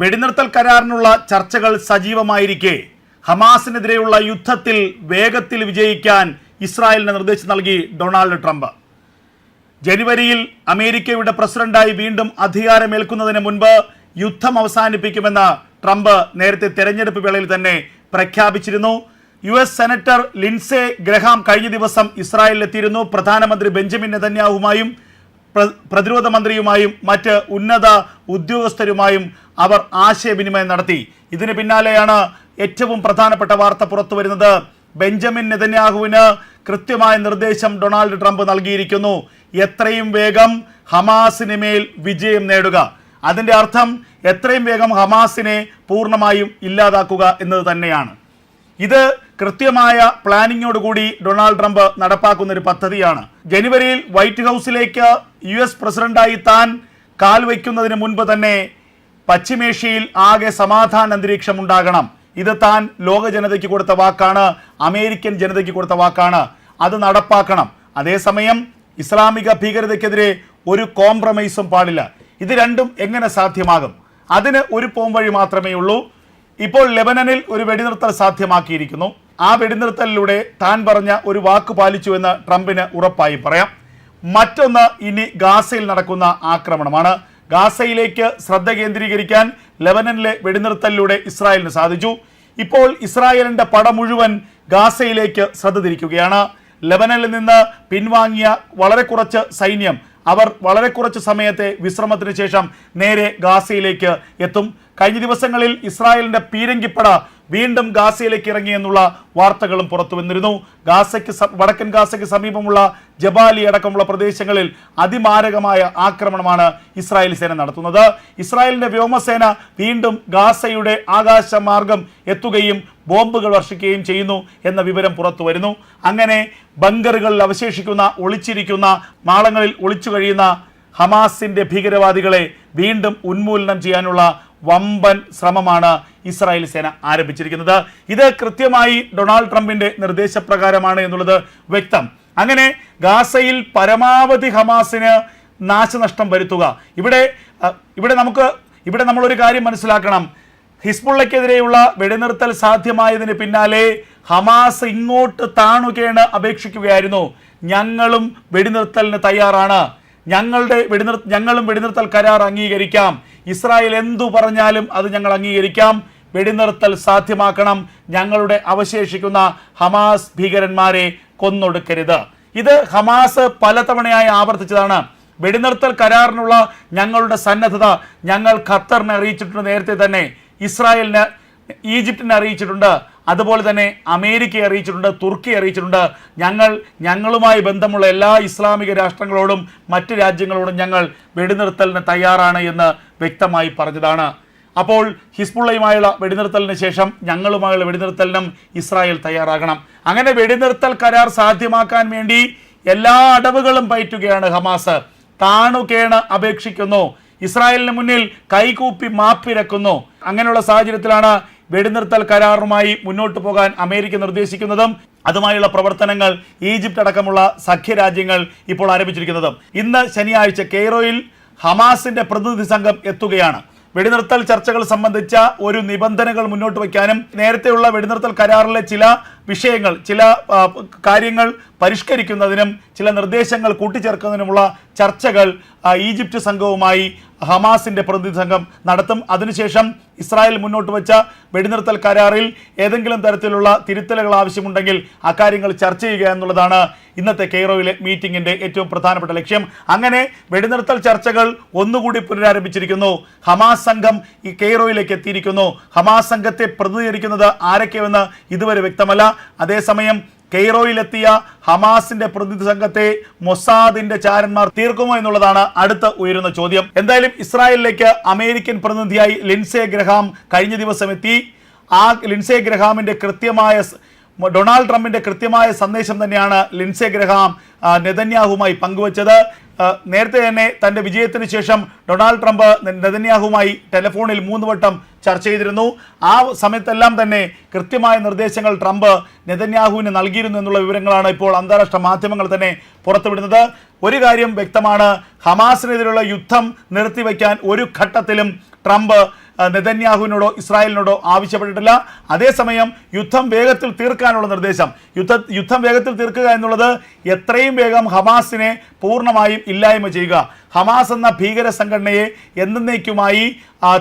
വെടിനിർത്തൽ കരാറിനുള്ള ചർച്ചകൾ സജീവമായിരിക്കെ. ഹമാസിനെതിരെയുള്ള യുദ്ധത്തിൽ വേഗത്തിൽ വിജയിക്കാൻ ഇസ്രായേലിന് നിർദ്ദേശം നൽകി ഡൊണാൾഡ് ട്രംപ്. ജനുവരിയിൽ അമേരിക്കയുടെ പ്രസിഡന്റായി വീണ്ടും അധികാരമേൽക്കുന്നതിന് മുൻപ് യുദ്ധം അവസാനിപ്പിക്കുമെന്ന് ട്രംപ് നേരത്തെ തെരഞ്ഞെടുപ്പ് വേളയിൽ തന്നെ പ്രഖ്യാപിച്ചിരുന്നു. U S senator Lindsey Graham കഴിഞ്ഞ ദിവസം ഇസ്രായേലിലെത്തിയിരുന്നു പ്രധാനമന്ത്രി ബെഞ്ചമിൻ നെതന്യാഹുമായും പ്രതിരോധ മന്ത്രിയുമായും മറ്റ് ഉന്നത ഉദ്യോഗസ്ഥരുമായും അവർ ആശയവിനിമയം നടത്തി. ഇതിന് പിന്നാലെയാണ് ഏറ്റവും പ്രധാനപ്പെട്ട വാർത്ത പുറത്തു വരുന്നത്. ബെഞ്ചമിൻ നെതന്യാഹുവിന് കൃത്യമായ നിർദ്ദേശം ഡൊണാൾഡ് ട്രംപ് നൽകിയിരിക്കുന്നു. എത്രയും വേഗം ഹമാസിന് മേൽ വിജയം നേടുക. അതിന്റെ അർത്ഥം എത്രയും വേഗം ഹമാസിനെ പൂർണമായും ഇല്ലാതാക്കുക എന്നത് തന്നെയാണ്. ഇത് കൃത്യമായ പ്ലാനിങ്ങോടുകൂടി ഡൊണാൾഡ് ട്രംപ് നടപ്പാക്കുന്ന ഒരു പദ്ധതിയാണ്. ജനുവരിയിൽ വൈറ്റ് ഹൗസിലേക്ക് യു എസ് പ്രസിഡന്റായി താൻ കാൽവയ്ക്കുന്നതിന് മുൻപ് തന്നെ പശ്ചിമേഷ്യയിൽ ആകെ സമാധാന അന്തരീക്ഷം ഉണ്ടാകണം ഇത് താൻ ലോക ജനതയ്ക്ക് കൊടുത്ത വാക്കാണ് അമേരിക്കൻ ജനതയ്ക്ക് കൊടുത്ത വാക്കാണ്. അത് നടപ്പാക്കണം. അതേസമയം ഇസ്ലാമിക ഭീകരതയ്ക്കെതിരെ ഒരു കോംപ്രമൈസും പാടില്ല. ഇത് രണ്ടും എങ്ങനെ സാധ്യമാകും? അതിന് ഒരു പോംവഴി മാത്രമേ ഉള്ളൂ. ഇപ്പോൾ ലെബനനിൽ ഒരു വെടിനിർത്തൽ സാധ്യമാക്കിയിരിക്കുന്നു. ആ വെടിനിർത്തലിലൂടെ താൻ പറഞ്ഞ ഒരു വാക്ക് പാലിച്ചു എന്ന് ട്രംപിന് ഉറപ്പായി പറയാം. മറ്റൊന്ന് ഇനി ഗാസയിൽ നടക്കുന്ന ആക്രമണമാണ്. ഗാസയിലേക്ക് ശ്രദ്ധ കേന്ദ്രീകരിക്കാൻ ലെബനനിലെ വെടിനിർത്തലിലൂടെ ഇസ്രായേലിന് സാധിച്ചു. ഇപ്പോൾ ഇസ്രായേലിന്റെ പട മുഴുവൻ ഗാസയിലേക്ക് ശ്രദ്ധ തിരിക്കുകയാണ്. ലെബനനിൽ നിന്ന് പിൻവാങ്ങിയ വളരെ കുറച്ച് സൈന്യം അവർ വളരെ കുറച്ച് സമയത്തെ വിശ്രമത്തിന് ശേഷം നേരെ ഗാസയിലേക്ക് എത്തും. കഴിഞ്ഞ ദിവസങ്ങളിൽ ഇസ്രായേലിന്റെ പീരങ്കിപ്പട വീണ്ടും ഗാസയിലേക്ക് ഇറങ്ങി എന്നുള്ള വാർത്തകളും പുറത്തു വന്നിരുന്നു ഗാസയ്ക്ക് വടക്കൻ ഗാസയ്ക്ക് സമീപമുള്ള ജബാലി അടക്കമുള്ള പ്രദേശങ്ങളിൽ അതിമാരകമായ ആക്രമണമാണ് ഇസ്രായേൽ സേന നടത്തുന്നത്. ഇസ്രായേലിന്റെ വ്യോമസേന വീണ്ടും ഗാസയുടെ ആകാശമാർഗം എത്തുകയും ബോംബുകൾ വർഷിക്കുകയും ചെയ്യുന്നു എന്ന വിവരം പുറത്തു വരുന്നു അങ്ങനെ ബങ്കറുകളിൽ അവശേഷിക്കുന്ന ഒളിച്ചിരിക്കുന്ന മാളങ്ങളിൽ ഒളിച്ചു കഴിയുന്ന ഹമാസിന്റെ ഭീകരവാദികളെ വീണ്ടും ഉന്മൂലനം ചെയ്യാനുള്ള വമ്പൻ ശ്രമമാണ് ഇസ്രായേൽ സേന ആരംഭിച്ചിരിക്കുന്നത്. ഇത് കൃത്യമായി ഡൊണാൾഡ് ട്രംപിന്റെ നിർദ്ദേശപ്രകാരമാണ് എന്നുള്ളത് വ്യക്തം. അങ്ങനെ ഗാസയിൽ പരമാവധി ഹമാസിന് നാശനഷ്ടം വരുത്തുക. ഇവിടെ ഇവിടെ നമുക്ക് ഇവിടെ നമ്മളൊരു കാര്യം മനസ്സിലാക്കണം. ഹിസ്ബുള്ളയ്ക്കെതിരെയുള്ള വെടിനിർത്തൽ സാധ്യമായതിന് പിന്നാലെ ഹമാസ് ഇങ്ങോട്ട് താണുകയാണ് അപേക്ഷിക്കുകയായിരുന്നു. ഞങ്ങളും വെടിനിർത്തലിന് തയ്യാറാണ്. ഞങ്ങളുടെ വെടിനിർ ഞങ്ങളും വെടിനിർത്തൽ കരാർ അംഗീകരിക്കാം. ഇസ്രായേൽ എന്തു പറഞ്ഞാലും അത് ഞങ്ങൾ അംഗീകരിക്കാം. വെടിനിർത്തൽ സാധ്യമാക്കണം. ഞങ്ങളുടെ അവശേഷിക്കുന്ന ഹമാസ് ഭീകരന്മാരെ കൊന്നൊടുക്കരുത്. ഇത് ഹമാസ് പലതവണയായി ആവർത്തിച്ചതാണ്. വെടിനിർത്തൽ കരാറിനുള്ള ഞങ്ങളുടെ സന്നദ്ധത ഞങ്ങൾ ഖത്തറിനെ അറിയിച്ചിട്ടുണ്ട് നേരത്തെ തന്നെ. ഇസ്രായേലിന് ഈജിപ്തിനെ അറിയിച്ചിട്ടുണ്ട്. അതുപോലെ തന്നെ അമേരിക്കയെ അറിയിച്ചിട്ടുണ്ട് തുർക്കി അറിയിച്ചിട്ടുണ്ട്. ഞങ്ങൾ ഞങ്ങളുമായി ബന്ധമുള്ള എല്ലാ ഇസ്ലാമിക രാഷ്ട്രങ്ങളോടും മറ്റ് രാജ്യങ്ങളോടും ഞങ്ങൾ വെടിനിർത്തലിന് തയ്യാറാണ് എന്ന് വ്യക്തമായി പറഞ്ഞതാണ്. അപ്പോൾ ഹിസ്ബുള്ളയുമായുള്ള വെടിനിർത്തലിന് ശേഷം ഞങ്ങളുമായുള്ള വെടിനിർത്തലിനും ഇസ്രായേൽ തയ്യാറാകണം. അങ്ങനെ വെടിനിർത്തൽ കരാർ സാധ്യമാക്കാൻ വേണ്ടി എല്ലാ അടവുകളും പയറ്റുകയാണ് ഹമാസ്. താണുകേണ് അപേക്ഷിക്കുന്നു. ഇസ്രായേലിന് മുന്നിൽ കൈകൂപ്പി മാപ്പിരക്കുന്നു. അങ്ങനെയുള്ള സാഹചര്യത്തിലാണ് വെടിനിർത്തൽ കരാറുമായി മുന്നോട്ട് പോകാൻ അമേരിക്ക നിർദ്ദേശിക്കുന്നതും അതുമായുള്ള പ്രവർത്തനങ്ങൾ ഈജിപ്ത് അടക്കമുള്ള സഖ്യരാജ്യങ്ങൾ ഇപ്പോൾ ആരംഭിച്ചിരിക്കുന്നതും. ഇന്ന് ശനിയാഴ്ച കെയ്റോയിൽ ഹമാസിന്റെ പ്രതിനിധി സംഘം എത്തുകയാണ്. വെടിനിർത്തൽ ചർച്ചകൾ സംബന്ധിച്ച ഒരു നിബന്ധനകൾ മുന്നോട്ട് വയ്ക്കാനും നേരത്തെയുള്ള വെടിനിർത്തൽ കരാറിലെ ചില വിഷയങ്ങൾ ചില കാര്യങ്ങൾ പരിഷ്കരിക്കുന്നതിനും ചില നിർദ്ദേശങ്ങൾ കൂട്ടിച്ചേർക്കുന്നതിനുമുള്ള ചർച്ചകൾ ഈജിപ്ത് സംഘവുമായി ഹമാസിന്റെ പ്രതിനിധി സംഘം നടത്തും. അതിനുശേഷം ഇസ്രായേൽ മുന്നോട്ട് വെച്ച വെടിനിർത്തൽ കരാറിൽ ഏതെങ്കിലും തരത്തിലുള്ള തിരുത്തലുകൾ ആവശ്യമുണ്ടെങ്കിൽ അക്കാര്യങ്ങൾ ചർച്ച ചെയ്യുക എന്നുള്ളതാണ് ഇന്നത്തെ കെയ്റോയിലെ മീറ്റിംഗിന്റെ ഏറ്റവും പ്രധാനപ്പെട്ട ലക്ഷ്യം. അങ്ങനെ വെടിനിർത്തൽ ചർച്ചകൾ ഒന്നുകൂടി പുനരാരംഭിച്ചിരിക്കുന്നു. ഹമാസ് സംഘം ഈ കെയ്റോയിലേക്ക് എത്തിയിരിക്കുന്നു. ഹമാസ് സംഘത്തെ പ്രതിനിധീകരിക്കുന്നത് ആരൊക്കെയെന്ന് ഇതുവരെ വ്യക്തമല്ല. അതേസമയം കെയ്റോയിലെത്തിയ ഹമാസിന്റെ പ്രതിനിധി സംഘത്തെ മൊസാദിന്റെ ചാരന്മാർ തീർക്കുമോ എന്നുള്ളതാണ് അടുത്ത ഉയരുന്ന ചോദ്യം. എന്തായാലും ഇസ്രായേലിലേക്ക് അമേരിക്കൻ പ്രതിനിധിയായി ലിൻസെ ഗ്രഹാം കഴിഞ്ഞ ദിവസം എത്തി. ആ ലിൻസെ ഗ്രഹാമിന്റെ കൃത്യമായ ഡൊണാൾഡ് ട്രംപിന്റെ കൃത്യമായ സന്ദേശം തന്നെയാണ് ലിൻസെ ഗ്രഹാം നെതന്യാഹുമായി പങ്കുവച്ചത്. നേരത്തെ തന്നെ തന്റെ വിജയത്തിന് ശേഷം ഡൊണാൾഡ് ട്രംപ് നെതന്യാഹുമായി ടെലിഫോണിൽ മൂന്ന് വട്ടം ചർച്ച ചെയ്തിരുന്നു. ആ സമയത്തെല്ലാം തന്നെ കൃത്യമായ നിർദ്ദേശങ്ങൾ ട്രംപ് നെതന്യാഹുവിന് നൽകിയിരുന്നു എന്നുള്ള വിവരങ്ങളാണ് ഇപ്പോൾ അന്താരാഷ്ട്ര മാധ്യമങ്ങൾ തന്നെ പുറത്തുവിടുന്നത്. ഒരു കാര്യം വ്യക്തമാണ് ഹമാസിനെതിരെയുള്ള യുദ്ധം നിർത്തിവെക്കാൻ ഒരു ഘട്ടത്തിലും ട്രംപ് നെതന്യാഹുവിനോടോ ഇസ്രായേലിനോടോ ആവശ്യപ്പെട്ടിട്ടില്ല. അതേസമയം യുദ്ധം വേഗത്തിൽ തീർക്കാനുള്ള നിർദ്ദേശം. യുദ്ധ യുദ്ധം വേഗത്തിൽ തീർക്കുക എന്നുള്ളത് എത്രയും വേഗം ഹമാസിനെ പൂർണമായും ഇല്ലായ്മ ചെയ്യുക. ഹമാസ് എന്ന ഭീകര സംഘടനയെ എന്നേക്കുമായി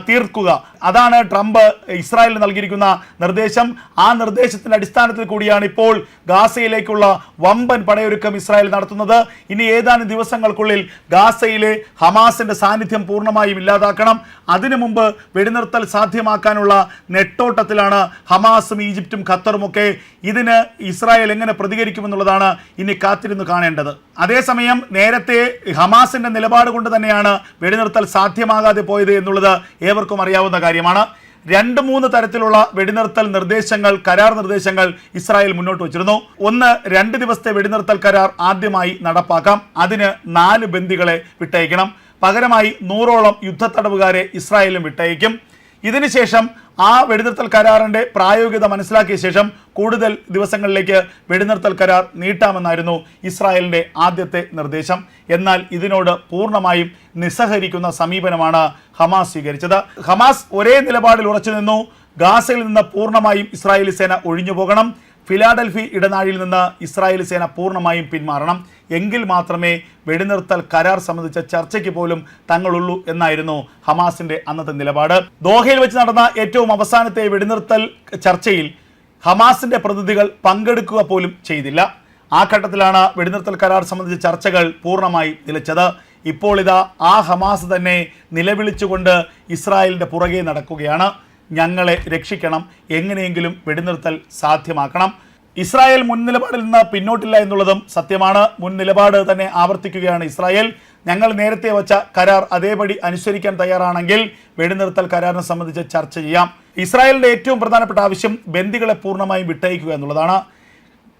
തീർക്കുക. അതാണ് ട്രംപ് ഇസ്രായേലിന് നൽകിയിരിക്കുന്ന നിർദ്ദേശം. ആ നിർദ്ദേശത്തിന്റെ അടിസ്ഥാനത്തിൽ കൂടിയാണ് ഇപ്പോൾ ഗാസയിലേക്കുള്ള വമ്പൻ പടയൊരുക്കം ഇസ്രായേൽ നടത്തുന്നത്. ഇനി ഏതാനും ദിവസങ്ങൾക്കുള്ളിൽ ഗാസയിലെ ഹമാസിന്റെ സാന്നിധ്യം പൂർണമായും ഇല്ലാതാക്കണം. അതിനു മുമ്പ് വെടിനിർത്തൽ സാധ്യമാക്കാനുള്ള നെട്ടോട്ടത്തിലാണ് ഹമാസും ഈജിപ്തും ഖത്തറുമൊക്കെ ഇതിന് ഇസ്രായേൽ എങ്ങനെ പ്രതികരിക്കുമെന്നുള്ളതാണ് ഇനി കാത്തിരുന്ന് കാണേണ്ടത്. അതേസമയം നേരത്തെ ഹമാസിന്റെ നിലപാട് കൊണ്ട് തന്നെയാണ് വെടിനിർത്തൽ സാധ്യമാകാതെ പോയത് എന്നുള്ളത് ഏവർക്കും അറിയാവുന്ന കാര്യമാണ്. രണ്ട് മൂന്ന് തരത്തിലുള്ള വെടിനിർത്തൽ നിർദ്ദേശങ്ങൾ കരാർ നിർദ്ദേശങ്ങൾ ഇസ്രായേൽ മുന്നോട്ട് വച്ചിരുന്നു. ഒന്ന് രണ്ട് ദിവസത്തെ വെടിനിർത്തൽ കരാർ ആദ്യമായി നടപ്പാക്കാം. അതിന് നാല് ബന്ദികളെ വിട്ടയക്കണം. പകരമായി നൂറോളം യുദ്ധത്തടവുകാരെ ഇസ്രായേലും വിട്ടയക്കും. ഇതിനുശേഷം ആ വെടിനിർത്തൽ കരാറിന്റെ പ്രായോഗികത മനസ്സിലാക്കിയ ശേഷം കൂടുതൽ ദിവസങ്ങളിലേക്ക് വെടിനിർത്തൽ കരാർ നീട്ടാമെന്നായിരുന്നു ഇസ്രായേലിന്റെ ആദ്യത്തെ നിർദ്ദേശം. എന്നാൽ ഇതിനോട് പൂർണമായും നിസ്സഹരിക്കുന്ന സമീപനമാണ് ഹമാസ് സ്വീകരിച്ചത്. ഹമാസ് ഒരേ നിലപാടിൽ ഉറച്ചു നിന്നു. ഗാസയിൽ നിന്ന് പൂർണമായും ഇസ്രായേലി സേന ഒഴിഞ്ഞു പോകണം ഫിലാഡൽഫി ഇടനാഴിയിൽ നിന്ന് ഇസ്രായേൽ സേന പൂർണമായും പിന്മാറണം. എങ്കിൽ മാത്രമേ വെടിനിർത്തൽ കരാർ സംബന്ധിച്ച ചർച്ചയ്ക്ക് പോലും തങ്ങളുള്ളൂ എന്നായിരുന്നു ഹമാസിന്റെ അന്നത്തെ നിലപാട്. ദോഹയിൽ വെച്ച് നടന്ന ഏറ്റവും അവസാനത്തെ വെടിനിർത്തൽ ചർച്ചയിൽ ഹമാസിന്റെ പ്രതിനിധികൾ പങ്കെടുക്കുക പോലും ചെയ്തില്ല. ആ ഘട്ടത്തിലാണ് വെടിനിർത്തൽ കരാർ സംബന്ധിച്ച ചർച്ചകൾ പൂർണമായി നിലച്ചത്. ഇപ്പോൾ ഇതാ ആ ഹമാസ് തന്നെ നിലവിളിച്ചുകൊണ്ട് ഇസ്രായേലിന്റെ പുറകെ നടക്കുകയാണ്. ഞങ്ങളെ രക്ഷിക്കണം എങ്ങനെയെങ്കിലും വെടിനിർത്തൽ സാധ്യമാക്കണം. ഇസ്രായേൽ മുൻ നിലപാടിൽ നിന്ന് പിന്നോട്ടില്ല എന്നുള്ളതും സത്യമാണ്. മുൻ നിലപാട് തന്നെ ആവർത്തിക്കുകയാണ് ഇസ്രായേൽ. ഞങ്ങൾ നേരത്തെ വച്ച കരാർ അതേപടി അനുസരിക്കാൻ തയ്യാറാണെങ്കിൽ വെടിനിർത്തൽ കരാറിനെ സംബന്ധിച്ച് ചർച്ച ചെയ്യാം. ഇസ്രായേലിന്റെ ഏറ്റവും പ്രധാനപ്പെട്ട ആവശ്യം ബന്ദികളെ പൂർണമായും വിട്ടയക്കുക എന്നുള്ളതാണ്.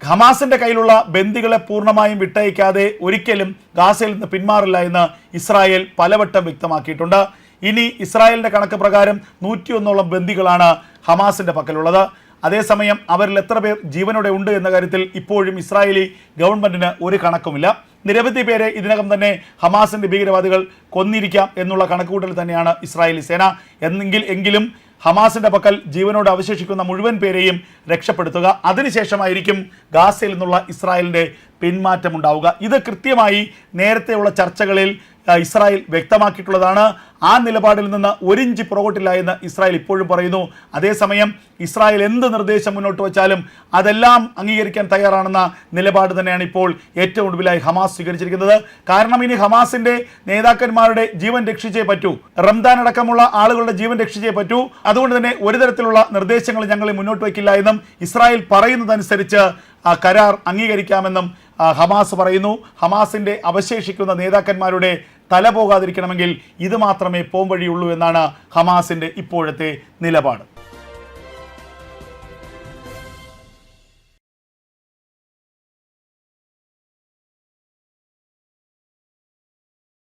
ഹമാസിന്റെ കയ്യിലുള്ള ബന്ദികളെ പൂർണമായും വിട്ടയക്കാതെ ഒരിക്കലും ഗാസയിൽ നിന്ന് പിന്മാറില്ല എന്ന് ഇസ്രായേൽ പലവട്ടം വ്യക്തമാക്കിയിട്ടുണ്ട്. ഇനി ഇസ്രായേലിന്റെ കണക്ക് പ്രകാരം നൂറ്റിയൊന്നോളം ബന്ദികളാണ് ഹമാസിന്റെ പക്കലുള്ളത്. അതേസമയം അവരിൽ എത്ര പേർ ജീവനോടെ ഉണ്ട് എന്ന കാര്യത്തിൽ ഇപ്പോഴും ഇസ്രായേലി ഗവൺമെന്റിന് ഒരു കണക്കുമില്ല. നിരവധി പേരെ ഇതിനകം തന്നെ ഹമാസിന്റെ ഭീകരവാദികൾ കൊന്നിരിക്കാം എന്നുള്ള കണക്കുകൂട്ടൽ തന്നെയാണ് ഇസ്രായേലി സേന. എന്നെങ്കിൽ എങ്കിലും ഹമാസിന്റെ പക്കൽ ജീവനോട് അവശേഷിക്കുന്ന മുഴുവൻ പേരെയും രക്ഷപ്പെടുത്തുക. അതിനുശേഷമായിരിക്കും ഗാസയിൽ നിന്നുള്ള ഇസ്രായേലിന്റെ പിന്മാറ്റമുണ്ടാവുക. ഇത് കൃത്യമായി നേരത്തെയുള്ള ചർച്ചകളിൽ ഇസ്രായേൽ വ്യക്തമാക്കിയിട്ടുള്ളതാണ്. ആ നിലപാടിൽ നിന്ന് ഒരിഞ്ച് പുറകോട്ടില്ല എന്ന് ഇസ്രായേൽ ഇപ്പോഴും പറയുന്നു. അതേസമയം ഇസ്രായേൽ എന്ത് നിർദ്ദേശം മുന്നോട്ട് വച്ചാലും അതെല്ലാം അംഗീകരിക്കാൻ തയ്യാറാണെന്ന നിലപാട് തന്നെയാണ് ഇപ്പോൾ ഏറ്റവും ഒടുവിലായി ഹമാസ് സ്വീകരിച്ചിരിക്കുന്നത്. കാരണം ഇനി ഹമാസിന്റെ നേതാക്കന്മാരുടെ ജീവൻ രക്ഷിച്ചേ പറ്റൂ. റംദാൻ അടക്കമുള്ള ആളുകളുടെ ജീവൻ രക്ഷിച്ചേ പറ്റൂ. അതുകൊണ്ട് തന്നെ ഒരു തരത്തിലുള്ള നിർദ്ദേശങ്ങൾ ഞങ്ങൾ മുന്നോട്ട് വയ്ക്കില്ല എന്നും ഇസ്രായേൽ പറയുന്നതനുസരിച്ച് ആ കരാർ അംഗീകരിക്കാമെന്നും ഹമാസ് പറയുന്നു ഹമാസിന്റെ അവശേഷിക്കുന്ന നേതാക്കന്മാരുടെ തല പോകാതിരിക്കണമെങ്കിൽ ഇത് മാത്രമേ പോംവഴിയുള്ളൂ എന്നാണ് ഹമാസിന്റെ ഇപ്പോഴത്തെ നിലപാട്.